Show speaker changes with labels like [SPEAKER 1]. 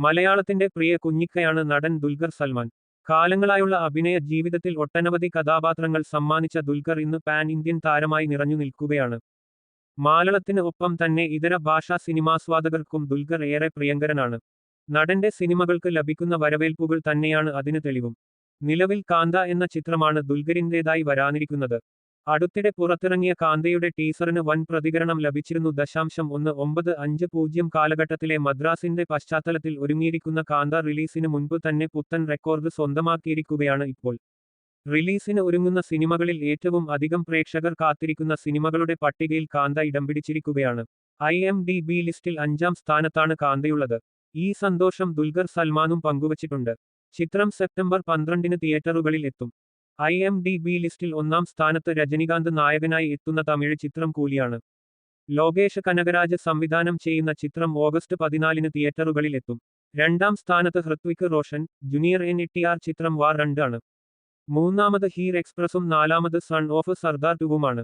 [SPEAKER 1] മലയാളത്തിന്റെ പ്രിയ കുഞ്ഞിക്കയാണ് നടൻ ദുൽഖർ സൽമാൻ. കാലങ്ങളായുള്ള അഭിനയ ജീവിതത്തിൽ ഒട്ടനവധി കഥാപാത്രങ്ങൾ സമ്മാനിച്ച ദുൽഖർ ഇന്ന് പാൻ ഇന്ത്യൻ താരമായി നിറഞ്ഞു നിൽക്കുകയാണ്. മാലളത്തിന് ഒപ്പം തന്നെ ഇതര ഭാഷാ സിനിമാസ്വാദകർക്കും ദുൽഖർ ഏറെ പ്രിയങ്കരനാണ്. നടന്റെ സിനിമകൾക്ക് ലഭിക്കുന്ന വരവേൽപ്പുകൾ തന്നെയാണ് അതിന് തെളിവും. നിലവിൽ കാന്ത എന്ന ചിത്രമാണ് ദുൽഖറിന്റെതായി വരാനിരിക്കുന്നത്. അടുത്തിടെ പുറത്തിറങ്ങിയ കാന്തയുടെ ടീസറിന് വൻ പ്രതികരണം ലഭിച്ചിരുന്നു. ദശാംശം ഒന്ന് ഒമ്പത് അഞ്ച് പൂജ്യം കാലഘട്ടത്തിലെ മദ്രാസിന്റെ പശ്ചാത്തലത്തിൽ ഒരുങ്ങിയിരിക്കുന്ന കാന്ത റിലീസിന് മുൻപ് തന്നെ പുത്തൻ റെക്കോർഡ് സ്വന്തമാക്കിയിരിക്കുകയാണ് ഇപ്പോൾ. റിലീസിന് ഒരുങ്ങുന്ന സിനിമകളിൽ ഏറ്റവും അധികം പ്രേക്ഷകർ കാത്തിരിക്കുന്ന സിനിമകളുടെ പട്ടികയിൽ കാന്ത ഇടം പിടിച്ചിരിക്കുകയാണ്. ഐ എം ഡി ബി ലിസ്റ്റിൽ അഞ്ചാം സ്ഥാനത്താണ് കാന്തയുള്ളത്. ഈ സന്തോഷം ദുൽഖർ സൽമാനും പങ്കുവച്ചിട്ടുണ്ട്. ചിത്രം സെപ്റ്റംബർ പന്ത്രണ്ടിന് തിയേറ്ററുകളിൽ എത്തും. ഐ എം ഡി ബി ലിസ്റ്റിൽ ഒന്നാം സ്ഥാനത്ത് രജനികാന്ത് നായകനായി എത്തുന്ന തമിഴ് ചിത്രം കൂലിയാണ്. ലോകേഷ് കനകരാജ് സംവിധാനം ചെയ്യുന്ന ചിത്രം ഓഗസ്റ്റ് പതിനാലിന് തിയേറ്ററുകളിൽ എത്തും. രണ്ടാം സ്ഥാനത്ത് Hrithik Roshan junior N R ചിത്രം വാർ രണ്ടാണ് മൂന്നാമത് ഹീർ എക്സ്പ്രസും നാലാമത് സൺ ഓഫ് സർദാർ ടുവുമാണ്